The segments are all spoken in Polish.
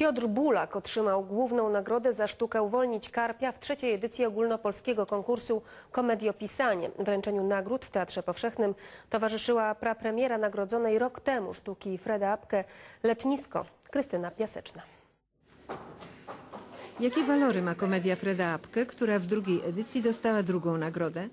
Piotr Bulak otrzymał główną nagrodę za sztukę Uwolnić Karpia w trzeciej edycji ogólnopolskiego konkursu Komediopisanie. Wręczeniu nagród w Teatrze Powszechnym towarzyszyła prapremiera nagrodzonej rok temu sztuki Freda Apke Letnisko. Krystyna Piaseczna. Jakie walory ma komedia Freda Apke, która w drugiej edycji dostała drugą nagrodę?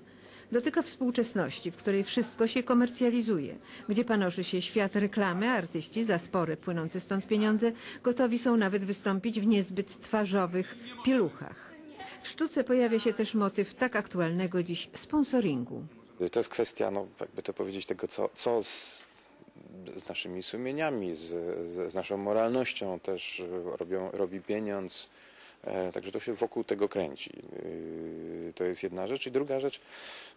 Dotyka współczesności, w której wszystko się komercjalizuje, gdzie panoszy się świat reklamy, artyści za spore płynące stąd pieniądze gotowi są nawet wystąpić w niezbyt twarzowych pieluchach. W sztuce pojawia się też motyw tak aktualnego dziś sponsoringu. To jest kwestia, no, jakby to powiedzieć, tego, co, co z, z naszymi sumieniami, z, z naszą moralnością też robią, robi pieniądz. E, Także to się wokół tego kręci. Yy, To jest jedna rzecz. I druga rzecz,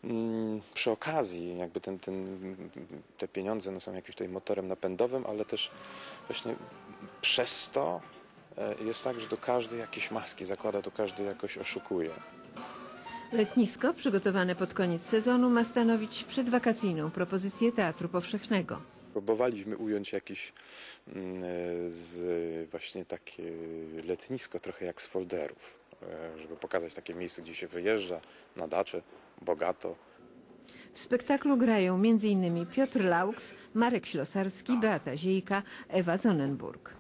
mm, przy okazji, jakby ten, ten, te pieniądze no, są jakimś tutaj motorem napędowym, ale też właśnie przez to e, jest tak, że do każdej jakieś maski zakłada, do każdej jakoś oszukuje. Letnisko, przygotowane pod koniec sezonu, ma stanowić przedwakacyjną propozycję Teatru Powszechnego. Próbowaliśmy ująć jakiś mm, e, z właśnie takie letnisko trochę jak z folderów, e, żeby pokazać takie miejsce, gdzie się wyjeżdża na dacze, bogato. W spektaklu grają m.in. Piotr Laux, Marek Ślosarski, Beata Ziejka, Ewa Zonenburg.